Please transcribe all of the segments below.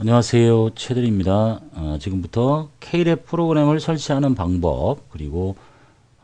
안녕하세요. 최들입니다. 어, 지금부터 K랩 프로그램을 설치하는 방법 그리고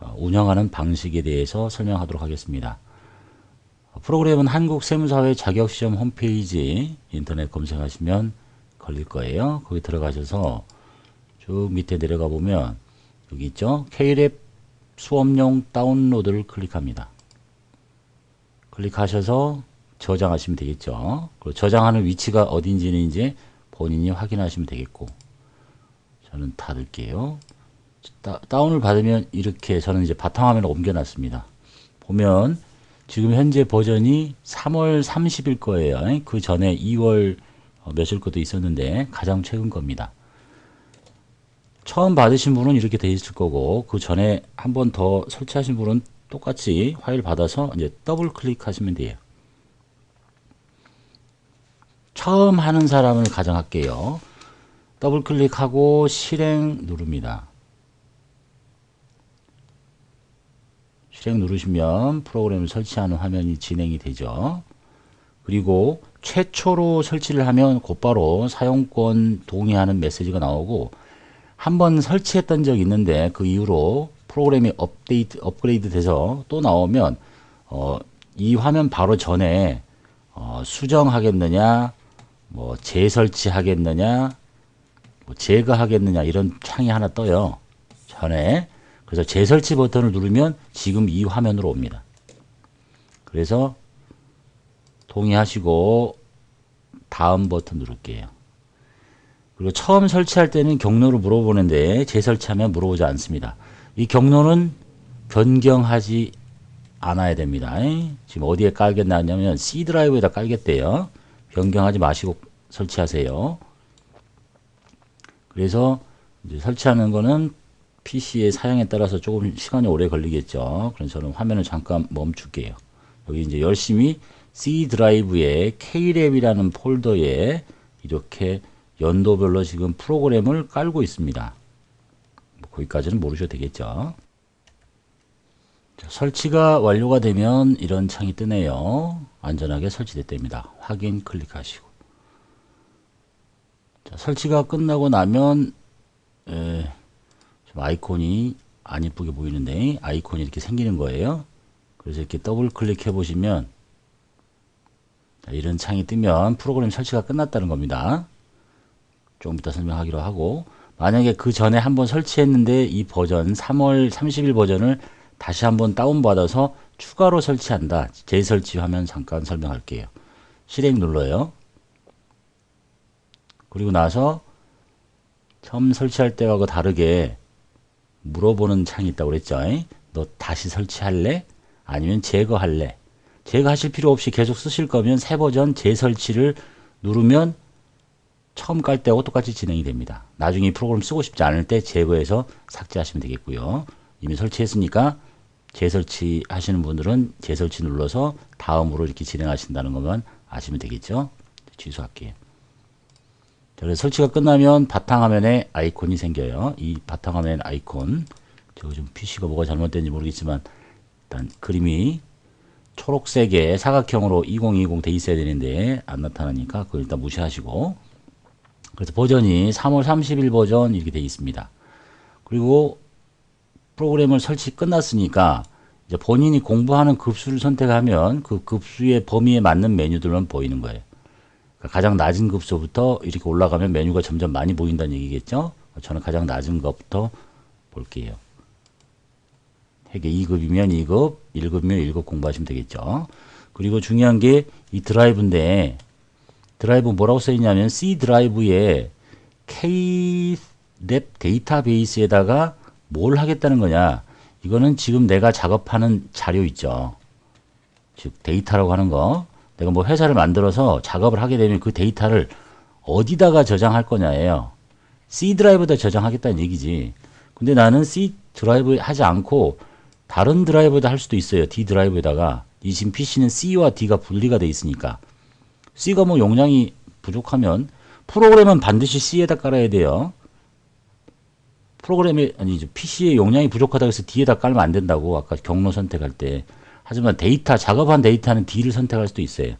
어, 운영하는 방식에 대해서 설명하도록 하겠습니다. 어, 프로그램은 한국세무사회 자격시험 홈페이지 인터넷 검색하시면 걸릴 거예요. 거기 들어가셔서 쭉 밑에 내려가 보면 여기 있죠. K랩 수업용 다운로드를 클릭합니다. 클릭하셔서 저장하시면 되겠죠. 저장하는 위치가 어딘지는 이제 본인이 확인하시면 되겠고 저는 닫을게요. 다, 다운을 받으면 이렇게 저는 이제 바탕화면을 옮겨놨습니다. 보면 지금 현재 버전이 3월 30일 거예요. 그 전에 2월 몇일 것도 있었는데 가장 최근 겁니다. 처음 받으신 분은 이렇게 돼 있을 거고 그 전에 한 번 더 설치하신 분은 똑같이 파일 받아서 이제 더블 클릭하시면 돼요. 처음 하는 사람을 가정할게요. 더블 클릭하고 실행 누릅니다. 실행 누르시면 프로그램을 설치하는 화면이 진행이 되죠. 그리고 최초로 설치를 하면 곧바로 사용권 동의하는 메시지가 나오고 한 번 설치했던 적이 있는데 그 이후로 프로그램이 업데이트 업그레이드 돼서 또 나오면 어, 이 화면 바로 전에 어, 수정하겠느냐 뭐 재설치하겠느냐 뭐 제거하겠느냐 이런 창이 하나 떠요. 전에. 그래서 재설치 버튼을 누르면 지금 이 화면으로 옵니다. 그래서 동의하시고 다음 버튼 누를게요. 그리고 처음 설치할 때는 경로를 물어보는데 재설치하면 물어보지 않습니다. 이 경로는 변경하지 않아야 됩니다. 지금 어디에 깔겠냐면 C 드라이브에다 깔겠대요 변경하지 마시고 설치하세요. 그래서 설치하는 거는 PC의 사양에 따라서 조금 시간이 오래 걸리겠죠. 그래서 저는 화면을 잠깐 멈출게요. 여기 이제 열심히 C 드라이브에 K랩이라는 폴더에 이렇게 연도별로 지금 프로그램을 깔고 있습니다. 뭐 거기까지는 모르셔도 되겠죠. 자, 설치가 완료가 되면 이런 창이 뜨네요. 안전하게 설치됐답니다. 확인 클릭하시고 자, 설치가 끝나고 나면 에, 좀 아이콘이 안 이쁘게 보이는데 아이콘이 이렇게 생기는 거예요. 그래서 이렇게 더블 클릭해 보시면 자, 이런 창이 뜨면 프로그램 설치가 끝났다는 겁니다. 조금 이따 설명하기로 하고 만약에 그 전에 한번 설치했는데 이 버전 3월 30일 버전을 다시 한번 다운받아서 추가로 설치한다. 재설치 화면 잠깐 설명할게요. 실행 눌러요. 그리고 나서 처음 설치할 때하고 다르게 물어보는 창이 있다고 그랬죠. 너 다시 설치할래? 아니면 제거할래? 제거하실 필요 없이 계속 쓰실 거면 새 버전 재설치를 누르면 처음 깔 때하고 똑같이 진행이 됩니다. 나중에 프로그램 쓰고 싶지 않을 때 제거해서 삭제하시면 되겠고요. 이미 설치했으니까 재설치 하시는 분들은 재설치 눌러서 다음으로 이렇게 진행하신다는 것만 아시면 되겠죠. 취소할게요. 자, 그래서 설치가 끝나면 바탕화면에 아이콘이 생겨요. 이 바탕화면 아이콘. 저좀 PC가 뭐가 잘못된지 모르겠지만 일단 그림이 초록색의 사각형으로 2020 돼 있어야 되는데 안 나타나니까 그걸 일단 무시하시고 그래서 버전이 3월 30일 버전 이렇게 돼 있습니다. 그리고 프로그램을 설치 끝났으니까 이제 본인이 공부하는 급수를 선택하면 그 급수의 범위에 맞는 메뉴들만 보이는 거예요. 그러니까 가장 낮은 급수부터 이렇게 올라가면 메뉴가 점점 많이 보인다는 얘기겠죠? 저는 가장 낮은 것부터 볼게요. 핵에 2급이면 2급, 1급이면 1급 공부하시면 되겠죠. 그리고 중요한 게 이 드라이브인데 드라이브 뭐라고 써있냐면 C 드라이브에 K랩 데이터베이스에다가 뭘 하겠다는 거냐? 이거는 지금 내가 작업하는 자료 있죠. 즉 데이터라고 하는 거. 내가 뭐 회사를 만들어서 작업을 하게 되면 그 데이터를 어디다가 저장할 거냐예요. C 드라이브에다 저장하겠다는 얘기지. 근데 나는 C 드라이브에 하지 않고 다른 드라이브에다 할 수도 있어요. D 드라이브에다가. 이 지금 PC는 C와 D가 분리가 돼 있으니까. C가 뭐 용량이 부족하면 프로그램은 반드시 C에다 깔아야 돼요 프로그램이 아니 PC의 용량이 부족하다고 해서 D에다 깔면 안 된다고 아까 경로 선택할 때 하지만 데이터 작업한 데이터는 D를 선택할 수도 있어요.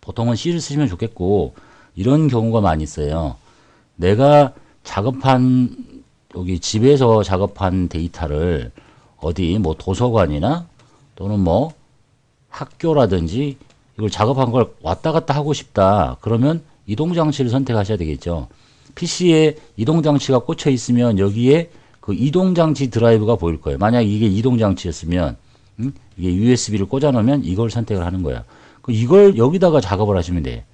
보통은 C를 쓰시면 좋겠고 이런 경우가 많이 있어요. 내가 작업한 여기 집에서 작업한 데이터를 어디 뭐 도서관이나 또는 뭐 학교라든지 이걸 작업한 걸 왔다 갔다 하고 싶다. 그러면 이동 장치를 선택하셔야 되겠죠. PC에 이동 장치가 꽂혀 있으면 여기에 그 이동 장치 드라이브가 보일 거예요. 만약 이게 이동 장치였으면 음? 이게 USB를 꽂아 놓으면 이걸 선택을 하는 거야. 그 이걸 여기다가 작업을 하시면 돼.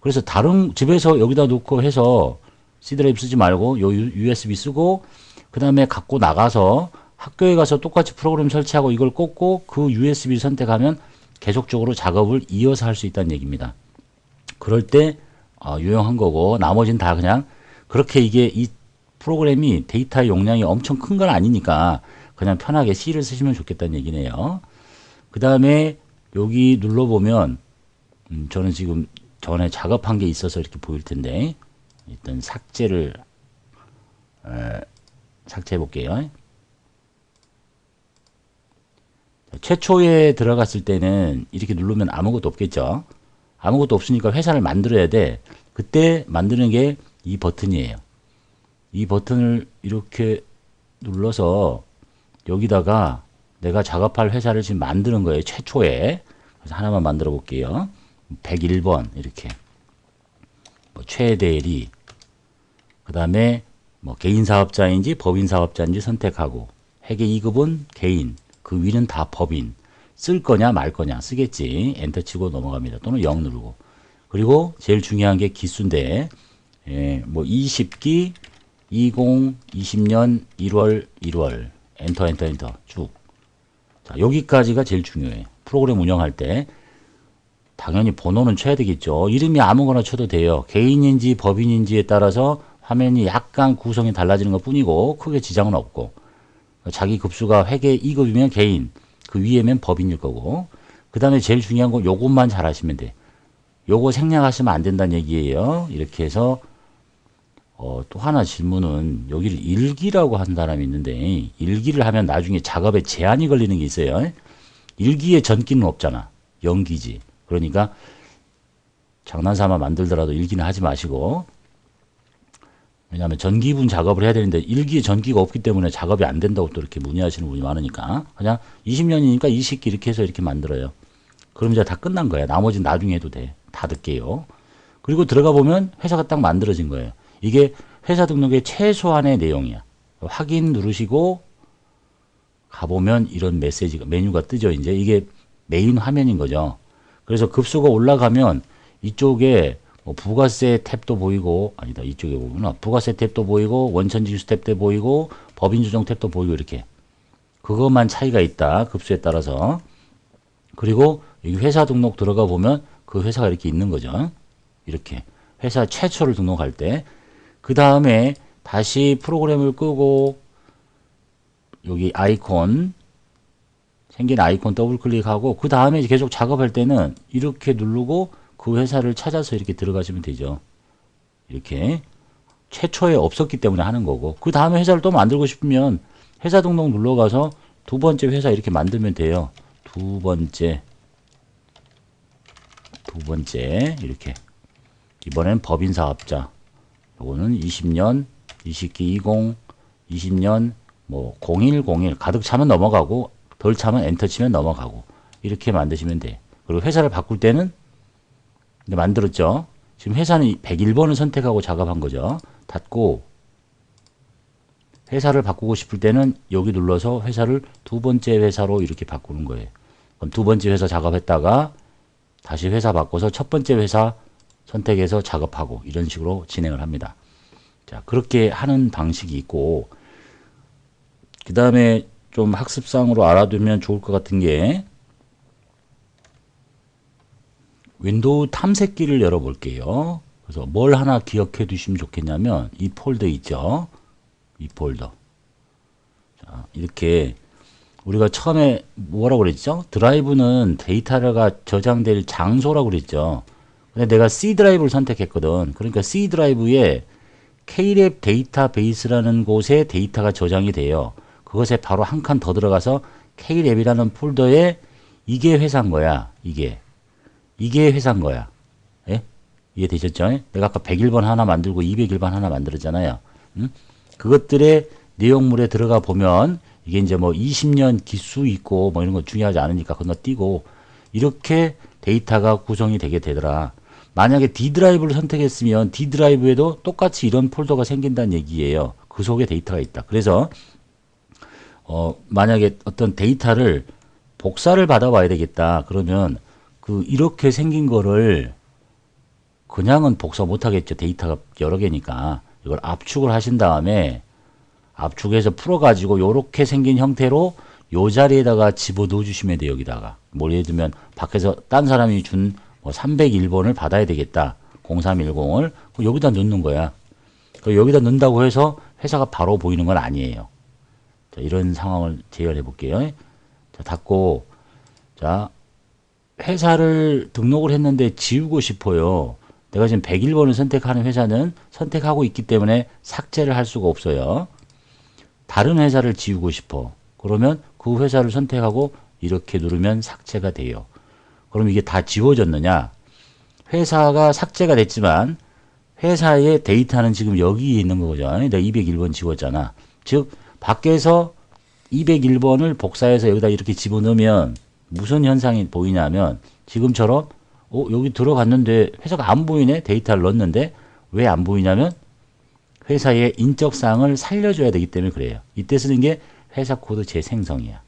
그래서 다른 집에서 여기다 놓고 해서 C 드라이브 쓰지 말고 요 USB 쓰고 그 다음에 갖고 나가서 학교에 가서 똑같이 프로그램 설치하고 이걸 꽂고 그 USB 선택하면 계속적으로 작업을 이어서 할 수 있다는 얘기입니다. 그럴 때 어, 유용한 거고 나머지는 다 그냥 그렇게 이게 이 프로그램이 데이터 용량이 엄청 큰 건 아니니까 그냥 편하게 C를 쓰시면 좋겠다는 얘기네요. 그 다음에 여기 눌러보면 음, 저는 지금 전에 작업한 게 있어서 이렇게 보일 텐데 일단 삭제를 에, 삭제해 볼게요. 최초에 들어갔을 때는 이렇게 누르면 아무것도 없겠죠. 아무것도 없으니까 회사를 만들어야 돼. 그때 만드는 게 이 버튼이에요. 이 버튼을 이렇게 눌러서 여기다가 내가 작업할 회사를 지금 만드는 거예요. 최초에. 그래서 하나만 만들어 볼게요. 101번 이렇게. 뭐 최대리. 그 다음에 뭐 개인 사업자인지 법인 사업자인지 선택하고 회계 2급은 개인. 그 위는 다 법인. 쓸 거냐 말 거냐 쓰겠지. 엔터 치고 넘어갑니다. 또는 0 누르고. 그리고 제일 중요한 게 기수인데 예, 뭐 20기 2020년 1월 1월 엔터 엔터 엔터 쭉. 자, 여기까지가 제일 중요해. 프로그램 운영할 때 당연히 번호는 쳐야 되겠죠. 이름이 아무거나 쳐도 돼요. 개인인지 법인인지에 따라서 화면이 약간 구성이 달라지는 것 뿐이고 크게 지장은 없고 자기 급수가 회계 2급이면 개인 그 위에면 법인일 거고 그 다음에 제일 중요한 건 요것만 잘 하시면 돼. 요거 생략하시면 안 된다는 얘기예요. 이렇게 해서 어, 또 하나 질문은 여기를 일기라고 한 사람이 있는데 일기를 하면 나중에 작업에 제한이 걸리는 게 있어요. 일기에 전기는 없잖아. 연기지. 그러니까 장난삼아 만들더라도 일기는 하지 마시고 왜냐하면 전기분 작업을 해야 되는데 일기에 전기가 없기 때문에 작업이 안 된다고 또 이렇게 문의하시는 분이 많으니까 그냥 20년이니까 20기 이렇게 해서 이렇게 만들어요. 그럼 이제 다 끝난 거야. 나머지는 나중에 해도 돼. 다 듣게요. 그리고 들어가 보면 회사가 딱 만들어진 거예요. 이게 회사 등록의 최소한의 내용이야. 확인 누르시고 가보면 이런 메시지가 메뉴가 뜨죠. 이제 이게 메인 화면인 거죠. 그래서 급수가 올라가면 이쪽에 뭐 부가세 탭도 보이고 아니다 이쪽에 보구나 부가세 탭도 보이고 원천지수 탭도 보이고 법인 주정 탭도 보이고 이렇게 그것만 차이가 있다 급수에 따라서 그리고 여기 회사 등록 들어가 보면 그 회사가 이렇게 있는 거죠. 이렇게 회사 최초를 등록할 때 그 다음에 다시 프로그램을 끄고 여기 아이콘 생긴 아이콘 더블 클릭하고 그 다음에 계속 작업할 때는 이렇게 누르고 그 회사를 찾아서 이렇게 들어가시면 되죠. 이렇게. 최초에 없었기 때문에 하는 거고. 그 다음에 회사를 또 만들고 싶으면 회사 등록 눌러가서 두 번째 회사 이렇게 만들면 돼요. 두 번째. 두 번째. 이렇게. 이번엔 법인 사업자 요거는 20년 20기 20 20년 뭐 0101 가득 차면 넘어가고 덜 차면 엔터 치면 넘어가고 이렇게 만드시면 돼. 그리고 회사를 바꿀 때는 만들었죠. 지금 회사는 101번을 선택하고 작업한 거죠. 닫고 회사를 바꾸고 싶을 때는 여기 눌러서 회사를 두 번째 회사로 이렇게 바꾸는 거예요. 그럼 두 번째 회사 작업했다가 다시 회사 바꿔서 첫 번째 회사 선택해서 작업하고 이런 식으로 진행을 합니다. 자, 그렇게 하는 방식이 있고 그 다음에 좀 학습상으로 알아두면 좋을 것 같은 게 윈도우 탐색기를 열어볼게요. 그래서 뭘 하나 기억해 두시면 좋겠냐면 이 폴더 있죠. 이 폴더. 자, 이렇게 우리가 처음에 뭐라고 그랬죠? 드라이브는 데이터가 저장될 장소라고 그랬죠. 근데 내가 C 드라이브를 선택했거든. 그러니까 C 드라이브에 K랩 데이터베이스라는 곳에 데이터가 저장이 돼요. 그것에 바로 한 칸 더 들어가서 K랩이라는 폴더에 이게 회사인 거야. 이게. 이게 회사인 거야. 예? 이해되셨죠? 내가 아까 101번 하나 만들고 201번 하나 만들었잖아요. 음? 그것들의 내용물에 들어가 보면 이게 이제 뭐 20년 기수 있고 뭐 이런 거 중요하지 않으니까 건너뛰고 이렇게 데이터가 구성이 되게 되더라. 만약에 D 드라이브를 선택했으면 D 드라이브에도 똑같이 이런 폴더가 생긴다는 얘기예요. 그 속에 데이터가 있다. 그래서 어 만약에 어떤 데이터를 복사를 받아봐야 되겠다. 그러면 그 이렇게 생긴 거를 그냥은 복사 못 하겠죠. 데이터가 여러 개니까. 이걸 압축을 하신 다음에 압축해서 풀어가지고 요렇게 생긴 형태로 요 자리에다가 집어 넣어 주시면 돼요. 여기다가. 뭐 예를 들면 밖에서 딴 사람이 준 뭐 301번을 받아야 되겠다. 0310을 여기다 넣는 거야. 그 여기다 넣는다고 해서 회사가 바로 보이는 건 아니에요. 자, 이런 상황을 재현해 볼게요. 자, 닫고 자, 회사를 등록을 했는데 지우고 싶어요. 내가 지금 101번을 선택하는 회사는 선택하고 있기 때문에 삭제를 할 수가 없어요. 다른 회사를 지우고 싶어. 그러면 그 회사를 선택하고 이렇게 누르면 삭제가 돼요. 그럼 이게 다 지워졌느냐? 회사가 삭제가 됐지만 회사의 데이터는 지금 여기에 있는 거죠. 내가 201번 지웠잖아. 즉 밖에서 201번을 복사해서 여기다 이렇게 집어넣으면 무슨 현상이 보이냐면 지금처럼 어, 여기 들어갔는데 회사가 안 보이네 데이터를 넣었는데 왜 안 보이냐면 회사의 인적사항을 살려줘야 되기 때문에 그래요. 이때 쓰는 게 회사 코드 재생성이야.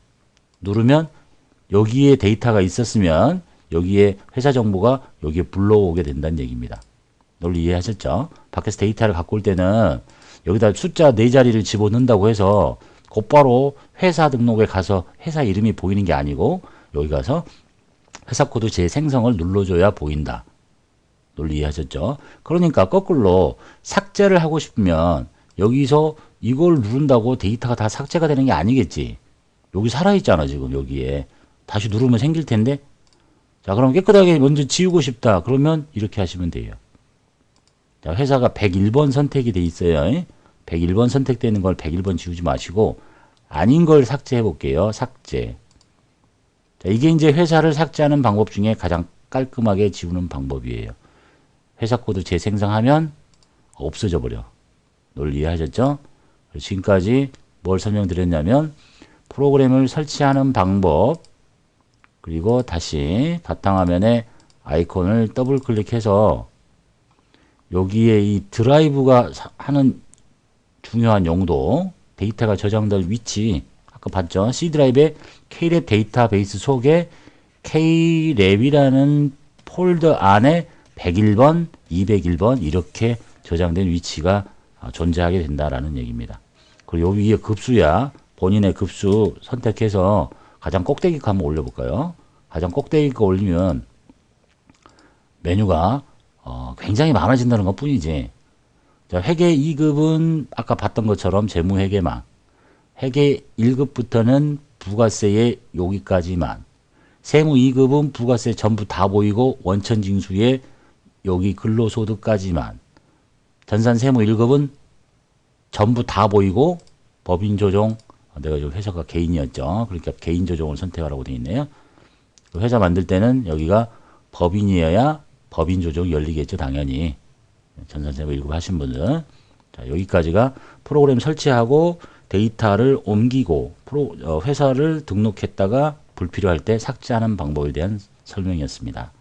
누르면 여기에 데이터가 있었으면 여기에 회사 정보가 여기에 불러오게 된다는 얘기입니다. 논리 이해하셨죠? 밖에서 데이터를 갖고 올 때는 여기다 숫자 네 자리를 집어넣는다고 해서 곧바로 회사 등록에 가서 회사 이름이 보이는 게 아니고 여기 가서 회사 코드 재생성을 눌러줘야 보인다. 논리 이해하셨죠? 그러니까 거꾸로 삭제를 하고 싶으면 여기서 이걸 누른다고 데이터가 다 삭제가 되는 게 아니겠지. 여기 살아있잖아, 지금 여기에. 다시 누르면 생길 텐데. 자, 그럼 깨끗하게 먼저 지우고 싶다. 그러면 이렇게 하시면 돼요. 자, 회사가 101번 선택이 돼 있어요. 101번 선택되는 걸 101번 지우지 마시고 아닌 걸 삭제해 볼게요. 삭제. 자, 이게 이제 회사를 삭제하는 방법 중에 가장 깔끔하게 지우는 방법이에요. 회사 코드 재생성하면 없어져 버려. 논리 이해하셨죠? 지금까지 뭘 설명드렸냐면 프로그램을 설치하는 방법 그리고 다시 바탕화면에 아이콘을 더블 클릭해서 여기에 이 드라이브가 사- 하는 중요한 용도 데이터가 저장될 위치 아까 봤죠? C 드라이브의 K랩 데이터베이스 속에 K랩이라는 폴더 안에 101번, 201번 이렇게 저장된 위치가 아, 존재하게 된다라는 얘기입니다. 그리고 여기 위에 급수야 본인의 급수 선택해서 가장 꼭대기 거 한번 올려볼까요? 가장 꼭대기 거 올리면 메뉴가 어, 굉장히 많아진다는 것 뿐이지. 자, 회계 2급은 아까 봤던 것처럼 재무회계만. 회계 1급부터는 부가세의 여기까지만. 세무 2급은 부가세 전부 다 보이고 원천징수에 여기 근로소득까지만. 전산 세무 1급은 전부 다 보이고 법인 조정 아, 내가 좀 회사가 개인이었죠. 그러니까 개인 조정을 선택하라고 되어 있네요. 그 회사 만들 때는 여기가 법인이어야 법인 조정이 열리겠죠, 당연히. 전산세무 1급 하신 분들. 자, 여기까지가 프로그램 설치하고 데이터를 옮기고 프로, 어, 회사를 등록했다가 불필요할 때 삭제하는 방법에 대한 설명이었습니다.